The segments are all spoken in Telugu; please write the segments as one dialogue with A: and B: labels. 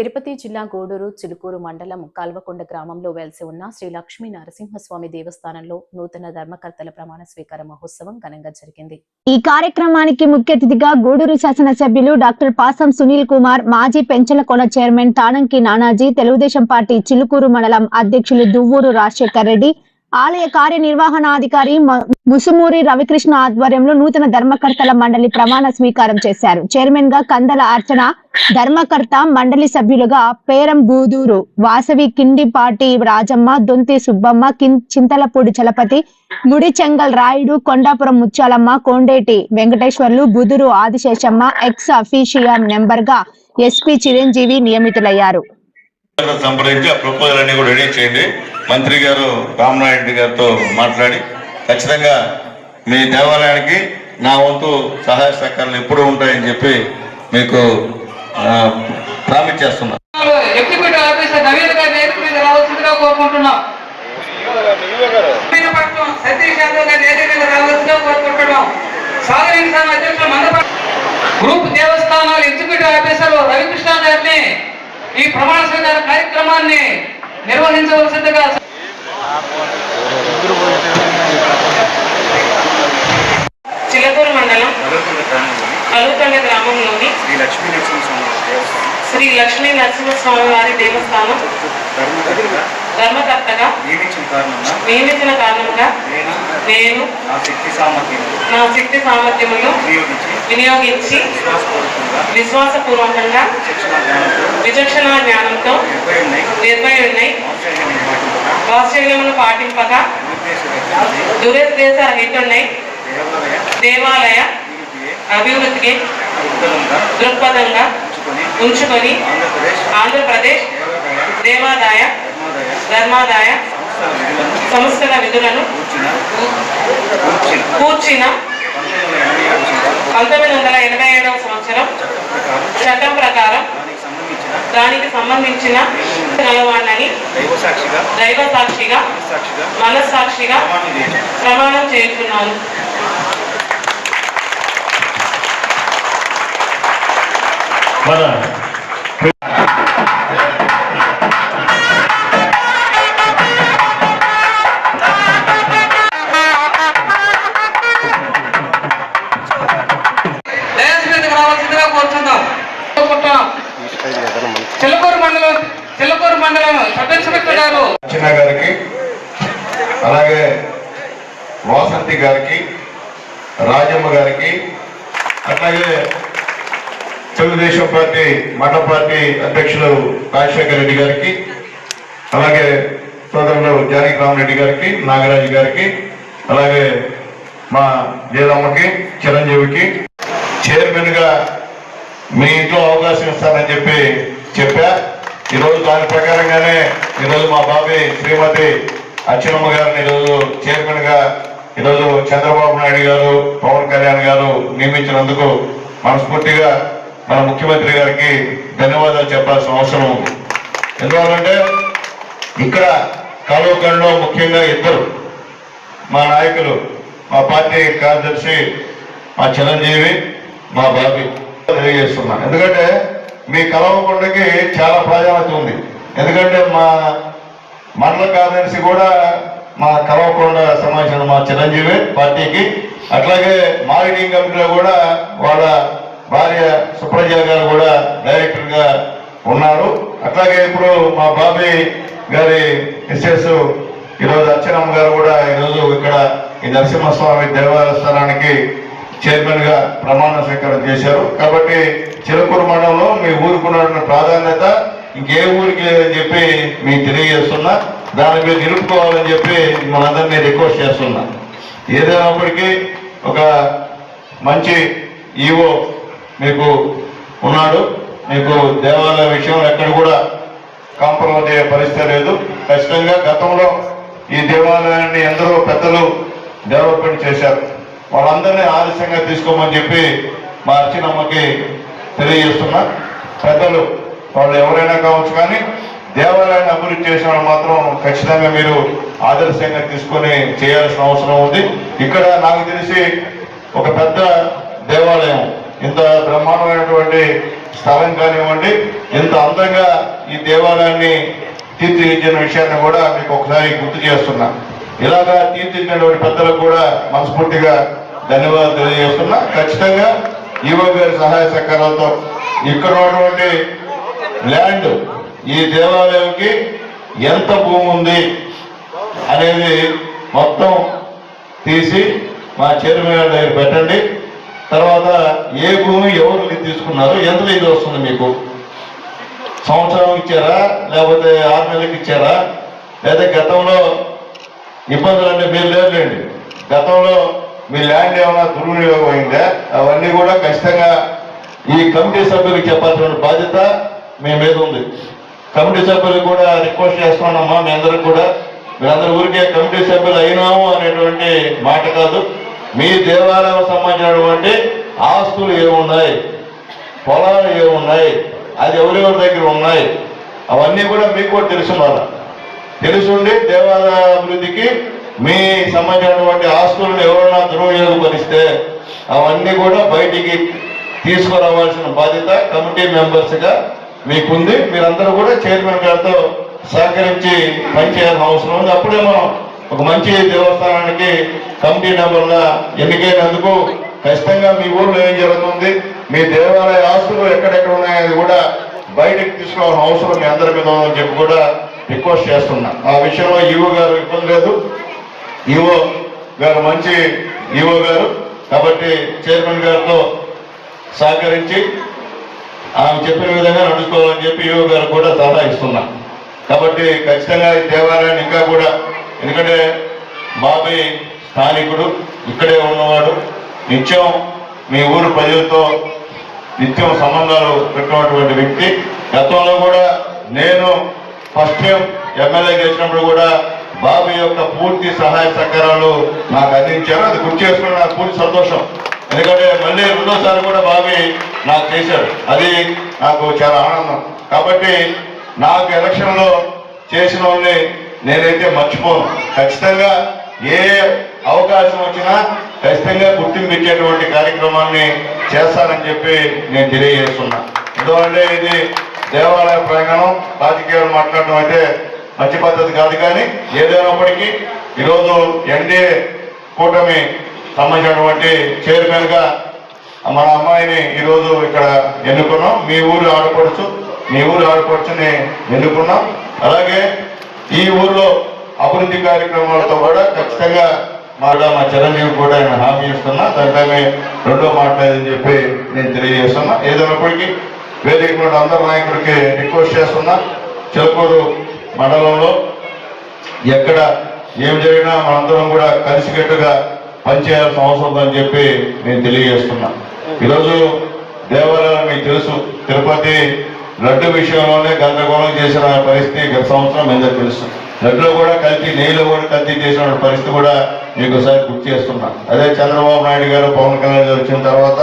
A: తిరుపతి జిల్లా గూడూరు చిలుకూరు మండలం కల్వకొండ గ్రామంలో వెలిసి ఉన్న శ్రీ లక్ష్మీ నరసింహస్వామి దేవస్థానంలో నూతన ధర్మకర్తల ప్రమాణ స్వీకార మహోత్సవం ఘనంగా జరిగింది.
B: ఈ కార్యక్రమానికి ముఖ్య అతిథిగా గూడూరు శాసనసభ్యులు డాక్టర్ పాసం సునీల్ కుమార్ మాజీ పెంచలకొండ చైర్మన్ తానంకి నానాజీ తెలుగుదేశం పార్టీ చిలుకూరు మండలం అధ్యక్షులు దువ్వూరు రాజశేఖర్ రెడ్డి ఆలయ కార్యనిర్వహణాధికారి ముసుమూరి రవికృష్ణ ఆధ్వర్యంలో నూతన ధర్మకర్తల మండలి ప్రమాణ స్వీకారం చేశారు. చైర్మన్గా కందల అర్చన ధర్మకర్త మండలి సభ్యులుగా పేరం బూదూరు వాసవి కిండిపాటి రాజమ్మ దొంతి సుబ్బమ్మ కిం- చింతలపూడి చలపతి ముడిచెంగల్ రాయుడు కొండాపురం ముత్యాలమ్మ కొండేటి వెంకటేశ్వర్లు బుదురు ఆదిశేషమ్మ ఎక్స్ అఫీషియా నెంబర్గా ఎస్పీ చిరంజీవి నియమితులయ్యారు.
C: సంప్రదించి ఆ ప్రపోజల్ అన్ని కూడా రెడీ చేయండి. మంత్రి గారు రామనాయుడు గారితో మాట్లాడి ఖచ్చితంగా మీ దేవాలయానికి నా వంతు సహాయ సహకారాలు ఎప్పుడూ ఉంటాయని చెప్పి మీకు ప్రామిస్ చేస్తున్నా.
D: ఎగ్జిక్యూటివ్ ఆఫీసర్ నవీన్ గారి వేదిక మీద రావాల్సిందిగా కోరుకుంటున్నాం. విశాఖపట్నం సతీష్ యాదవ్ గారి వేదిక మీద రావాల్సిందిగా కోరుకుంటున్నాం. సాగరింగ్ అధ్యక్షులు మందపట్నం గ్రూప్ దేవస్థానాల ఎగ్జిక్యూటివ్ ఆఫీసర్ రవికృష్ణ గారిని ఈ ప్రమాణ స్వీకార కార్యక్రమాన్ని నిర్వహించవలసిందిగా
E: చిలకూరు మండలం అలుకొండ గ్రామంలోని
F: శ్రీ లక్ష్మీ నరసింహస్వామి
E: వారి దేవస్థానం.
F: ధర్మకర్తగా నియమించిన కారణంగా
E: నియమించిన కారణంగా
F: నేను నా శక్తి సామర్థ్యం
E: నా శక్తి సామర్థ్యములు
F: వినియోగించి
E: వినియోగించి
F: విశ్వాసపూర్వకంగా
E: విచక్షణ జ్ఞానంతో
F: నిర్భయున్నై
E: వాత్సల్యమును పాటింపగా దురుద్దేశ రహితున్నై
F: దేవాలయ అభివృద్ధికి దృక్పథంగా ఉంచుకొని ఆంధ్రప్రదేశ్
E: దేవాదాయ
F: ధర్మాదాయ సంస్థల విధులను కూర్చిన పంతొమ్మిది వందల ఎనభై
E: ఏడవ సంవత్సరం చట్టం ప్రకారం
F: దానికి సంబంధించిన
E: గలవాణ్ణని
F: దైవ సాక్షిగా
E: మనస్సాక్షిగా
F: ప్రమాణం
E: చేస్తున్నాను.
C: మన
D: గారు.
C: అర్చన గారికి అలాగే వాసంతి గారికి రాజమ్మ గారికి అట్లాగే తెలుగుదేశం పార్టీ మండల పార్టీ అధ్యక్షులు రాజశేఖర రెడ్డి గారికి అలాగే సోదరులు జానకి రామరెడ్డి గారికి నాగరాజు గారికి అలాగే మా జయలమ్మకి చిరంజీవికి. చైర్మన్గా మీ ఇంట్లో అవకాశం ఇస్తానని చెప్పి చెప్పా. ఈరోజు దాని ప్రకారంగానే ఈరోజు మా బాబాయ్ శ్రీమతి అచ్చెనమ్మ గారిని ఈరోజు చైర్మన్గా ఈరోజు చంద్రబాబు నాయుడు గారు పవన్ కళ్యాణ్ గారు నియమించినందుకు మనస్ఫూర్తిగా మన ముఖ్యమంత్రి గారికి ధన్యవాదాలు చెప్పాల్సిన అవసరం ఉంది. ఎందువల్లంటే ఇక్కడ కాలువకంలో ముఖ్యంగా ఇద్దరు మా నాయకులు మా పార్టీ కార్యదర్శి మా చిరంజీవి మా బాబీ. తెలియజేస్తున్నాను. ఎందుకంటే మీ కలవకుండకి చాలా ప్రాధాన్యత ఉంది. ఎందుకంటే మా మండల కార్యదర్శి కూడా మా కలవకొండ సమాచారం మా చిరంజీవి పార్టీకి అట్లాగే మార్కెటింగ్ కమిటీలో కూడా వాళ్ళ భార్య సుప్రజ గారు కూడా డైరెక్టర్గా ఉన్నారు. అట్లాగే ఇప్పుడు మా బాబీ గారి మిస్సెస్ ఈరోజు అచ్చెనమ్మ గారు కూడా ఈరోజు ఇక్కడ ఈ నరసింహస్వామి దేవస్థానానికి చైర్మన్గా ప్రమాణ స్వీకారం చేశారు. కాబట్టి చిలకూరు మండలంలో మీ ఊరుకున్న ప్రాధాన్యత ఇంకే ఊరికి లేదని చెప్పి మీకు తెలియజేస్తున్నా. దాన్ని మీరు నిలుపుకోవాలని చెప్పి మనందరినీ రిక్వెస్ట్ చేస్తున్నా. ఏదైనప్పటికీ ఒక మంచి ఈవో మీకు ఉన్నాడు. మీకు దేవాలయ విషయంలో ఎక్కడ కూడా కాంప్రమైజ్ అయ్యే పరిస్థితి లేదు. ఖచ్చితంగా గతంలో ఈ దేవాలయాన్ని ఎందరో పెద్దలు డెవలప్మెంట్ చేశారు. వాళ్ళందరినీ ఆలస్యంగా తీసుకోమని చెప్పి మా అర్చనమ్మకి తెలియజేస్తున్నా. పెద్దలు వాళ్ళు ఎవరైనా కావచ్చు కానీ దేవాలయాన్ని అభివృద్ధి చేసిన వాళ్ళు మాత్రం ఖచ్చితంగా మీరు ఆదర్శంగా తీసుకొని చేయాల్సిన అవసరం ఉంది. ఇక్కడ నాకు తెలిసి ఒక పెద్ద దేవాలయం ఇంత బ్రహ్మాండమైనటువంటి స్థలం కానివ్వండి ఇంత అందంగా ఈ దేవాలయాన్ని తీర్చిదిద్దిన విషయాన్ని కూడా మీకు ఒకసారి గుర్తు చేస్తున్నా. ఇలాగా తీర్చిదిద్దినటువంటి పెద్దలకు కూడా మనస్ఫూర్తిగా ధన్యవాదాలు తెలియజేస్తున్నా. ఖచ్చితంగా ఈవో గారి సహాయ సహకారాలతో ఇక్కడ ఉన్నటువంటి ల్యాండ్ ఈ దేవాలయంకి ఎంత భూమి ఉంది అనేది మొత్తం తీసి మా చైర్మన్ గారి దగ్గర పెట్టండి. తర్వాత ఏ భూమి ఎవరు తీసుకున్నారు ఎంత ఇది వస్తుంది మీకు? సంవత్సరం ఇచ్చారా లేకపోతే ఆరు నెలలకు ఇచ్చారా? లేదా గతంలో ఇబ్బందులు అంటే మీరు లేదులేండి గతంలో మీ ల్యాండ్ ఏమైనా దుర్వినియోగం అయిందా అవన్నీ కూడా ఖచ్చితంగా ఈ కమిటీ సభ్యులకు చెప్పాల్సిన బాధ్యత మీ మీద ఉంది. కమిటీ సభ్యులకు కూడా రిక్వెస్ట్ చేస్తున్నామమ్మా మీ అందరికి కూడా. మీరందరూ ఊరికే కమిటీ సభ్యులు అయినాము అనేటువంటి మాట కాదు. మీ దేవాలయం సంబంధించినటువంటి ఆస్తులు ఏమున్నాయి? పొలాలు ఏమున్నాయి? అది ఎవరెవరి దగ్గర ఉన్నాయి? అవన్నీ కూడా మీకు కూడా తెలుసున్నారు తెలుసుండి దేవాలయ అభివృద్ధికి మీ సంబంధించినటువంటి ఆస్తులను ఎవరైనా దుర్వినియోగపరిస్తే అవన్నీ కూడా బయటికి తీసుకురావాల్సిన బాధ్యత కమిటీ మెంబర్స్గా మీకుంది. మీరందరూ కూడా చైర్మన్ గారితో సహకరించి పనిచేయాల్సిన అవసరం ఉంది. అప్పుడే మనం ఒక మంచి దేవస్థానానికి కమిటీ మెంబర్గా ఎన్నికైనందుకు ఖచ్చితంగా మీ ఊర్లో ఏం జరుగుతుంది మీ దేవాలయ ఆస్తులు ఎక్కడెక్కడ ఉన్నాయనేది కూడా బయటకు తీసుకోవాల్సిన అవసరం మీ అందరి మీద ఉందని చెప్పి కూడా రిక్వెస్ట్ చేస్తున్నా. ఆ విషయంలో ఈవో గారు ఇబ్బంది లేదు. ఈవో గారు మంచి ఈవో గారు. కాబట్టి చైర్మన్ గారితో సహకరించి ఆమె చెప్పిన విధంగా నడుచుకోవాలని చెప్పి ఈవో గారు కూడా సలహా ఇస్తున్నా. కాబట్టి ఖచ్చితంగా ఈ దేవాలయాన్ని ఇంకా కూడా ఎందుకంటే బాబాయ్ స్థానికుడు ఇక్కడే ఉన్నవాడు. నిత్యం మీ ఊరు ప్రజలతో నిత్యం సంబంధాలు పెట్టినటువంటి వ్యక్తి. గతంలో కూడా నేను ఫస్ట్ టైం ఎమ్మెల్యే చేసినప్పుడు కూడా బాబు యొక్క పూర్తి సహాయ సహకారాలు నాకు అందించారు. అది గుర్తు చేసుకుని నాకు పూర్తి సంతోషం. ఎందుకంటే మళ్ళీ రెండోసారి కూడా బాబీ నాకు చేశాడు అది నాకు చాలా ఆనందం. కాబట్టి నాకు ఎలక్షన్లో చేసిన వాళ్ళని నేనైతే మర్చిపోను. ఖచ్చితంగా ఏ అవకాశం వచ్చినా ఖచ్చితంగా గుర్తింపు ఇచ్చేటువంటి కార్యక్రమాన్ని చేస్తానని చెప్పి నేను తెలియజేస్తున్నా. ఎందుకంటే ఇది దేవాలయ ప్రాంగణం రాజకీయాలు మాట్లాడడం అయితే మంచి పద్ధతి కాదు కానీ ఏదైనప్పటికీ ఈరోజు ఎన్డీఏ కూటమి సంబంధించినటువంటి చైర్మన్గా మన అమ్మాయిని ఈరోజు ఇక్కడ ఎన్నుకున్నాం. మీ ఊరు ఆడపడుచు మీ ఊరు ఆడపడుచుని ఎన్నుకున్నాం. అలాగే ఈ ఊర్లో అభివృద్ధి కార్యక్రమాలతో కూడా ఖచ్చితంగా మరలా మా చిరంజీవి కూడా ఆయన హామీ ఇస్తున్నా. దానిపై రెండో మాట్లాడని చెప్పి నేను తెలియజేస్తున్నా. ఏదైనప్పటికీ వేదిక నుండి అందరు నాయకుడికి రిక్వెస్ట్ చేస్తున్నా. చిలకూరు మండలంలో ఎక్కడ ఏం జరిగినా మనందరం కూడా కలిసికట్టుగా పనిచేయాల్సిన అవసరం ఉందని చెప్పి నేను తెలియజేస్తున్నా. ఈరోజు దేవాలయాలు మీకు తెలుసు. తిరుపతి లడ్డు విషయంలోనే గందరగోళం చేసిన పరిస్థితి గత సంవత్సరం మీద తెలుసు. లడ్డులో కూడా కల్తీ నెయ్యిలో కూడా కల్తీ చేసిన పరిస్థితి కూడా మీకు ఒకసారి గుర్తు చేస్తున్నా. అదే చంద్రబాబు నాయుడు గారు పవన్ కళ్యాణ్ గారు వచ్చిన తర్వాత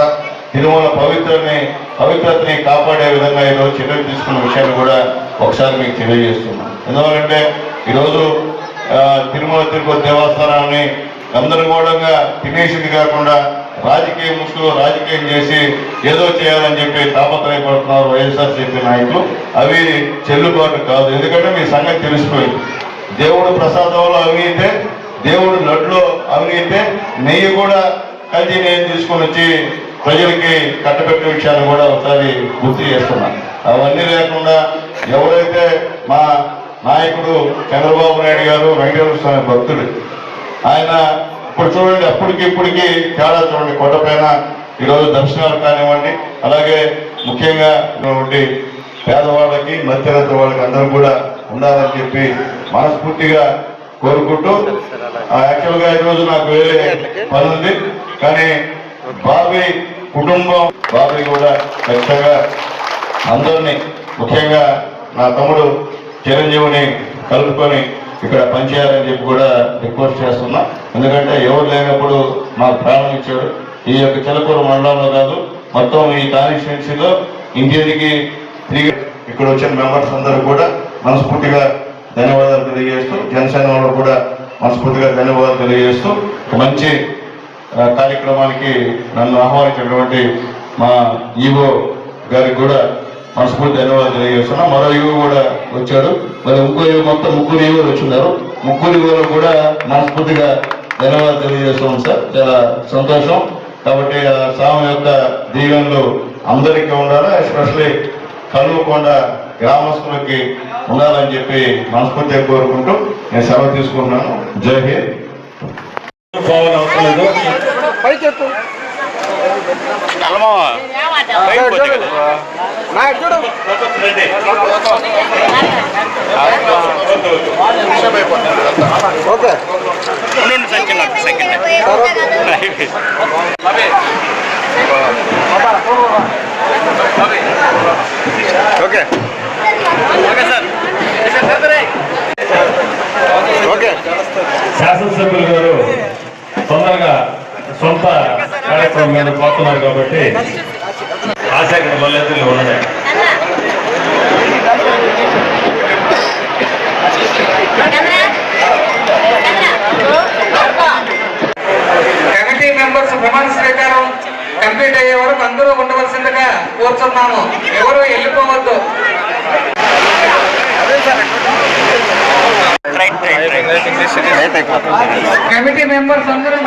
C: తిరుమల పవిత్రని పవిత్రతని కాపాడే విధంగా ఈరోజు చర్యలు తీసుకున్న విషయాన్ని కూడా ఒకసారి మీకు తెలియజేస్తున్నాను ఎందుకంటే ఈరోజు తిరుమల తిరుపతి దేవస్థానాన్ని గందరగోళంగా తినేసింది కాకుండా రాజకీయ ముసుగులో రాజకీయం చేసి ఏదో చేయాలని చెప్పి తాపత్రయపడుతున్నారు వైఎస్ఆర్సీపీ నాయకులు. అవి చెల్లుబాటు కాదు. ఎందుకంటే మీ సంగతి తెలిసిపోయింది. దేవుడు ప్రసాదంలో అవినీతే దేవుడు లడ్లో అవినీతే నెయ్యి కూడా కలిసి నెయ్యి తీసుకొని వచ్చి ప్రజలకి కట్టబెట్టే విషయాన్ని కూడా ఒకసారి గుర్తు చేస్తున్నా. అవన్నీ లేకుండా ఎవరైతే మా నాయకుడు చంద్రబాబు నాయుడు గారు వెంకటేశ్వర స్వామి భక్తుడు. ఆయన ఇప్పుడు చూడండి అప్పటికి ఇప్పటికి తేడా చూడండి కొండపైన ఈరోజు దర్శనాలు కానివ్వండి అలాగే ముఖ్యంగా ఉన్నటువంటి పేదవాళ్ళకి మధ్యరత వాళ్ళకి అందరూ కూడా ఉండాలని చెప్పి మనస్ఫూర్తిగా కోరుకుంటూ ఆ, యాక్చువల్గా ఈరోజు నాకు వేరే పని ఉంది. కానీ బాబీ కుటుంబం బాబీ కూడా ఖచ్చితంగా అందరినీ ముఖ్యంగా నా తమ్ముడు చిరంజీవిని కలుపుకొని ఇక్కడ పనిచేయాలని చెప్పి కూడా రిక్వెస్ట్ చేస్తున్నా. ఎందుకంటే ఎవరు లేనప్పుడు మాకు ప్రాణం ఇచ్చాడు. ఈ యొక్క చిలకూరు మండలంలో కాదు మొత్తం ఈ కాన్స్టిట్యున్సీలో ఇంటికి తిరిగి ఇక్కడ వచ్చిన మెంబర్స్ అందరూ కూడా మనస్ఫూర్తిగా ధన్యవాదాలు తెలియజేస్తూ జనసేన వాళ్ళు కూడా మనస్ఫూర్తిగా ధన్యవాదాలు తెలియజేస్తూ మంచి కార్యక్రమానికి నన్ను ఆహ్వానించినటువంటి మా ఈవో గారికి కూడా మనస్ఫూర్తి ధన్యవాదాలు తెలియజేస్తున్నాం. మరో యువ కూడా వచ్చాడు. మరి ఇంకో యువ మొత్తం ముగ్గురు యువలు వచ్చిన్నారు ముగ్గురు యువలు కూడా మనస్ఫూర్తిగా ధన్యవాదాలు తెలియజేస్తున్నాం సార్. చాలా సంతోషం. కాబట్టి ఆ స్వామి యొక్క దీవెనలు అందరికీ ఉండాలి. ఎస్పెషల్లీ కలువకొండ గ్రామస్తులకి ఉండాలని చెప్పి మనస్ఫూర్తిగా కోరుకుంటూ నేను సెలవు తీసుకుంటున్నాను. జై హింద్.
G: అవసరం లేదు
F: ఓకే. ఓకే
G: శాసనసభ్యులు గారు తొందరగా సొంత కార్యక్రమం మీద పోతున్నారు కాబట్టి ఆశక్కడ మళ్ళీ ఉన్నాయి.
D: కమిటీ మెంబర్స్ ప్రమాణ స్వీకారం కంప్లీట్ అయ్యే వరకు అందరూ ఉండవలసిందిగా కోరుతున్నాము ఎవరు వెళ్ళిపోవద్దు. కమిటీ మెంబర్స్ అందరూ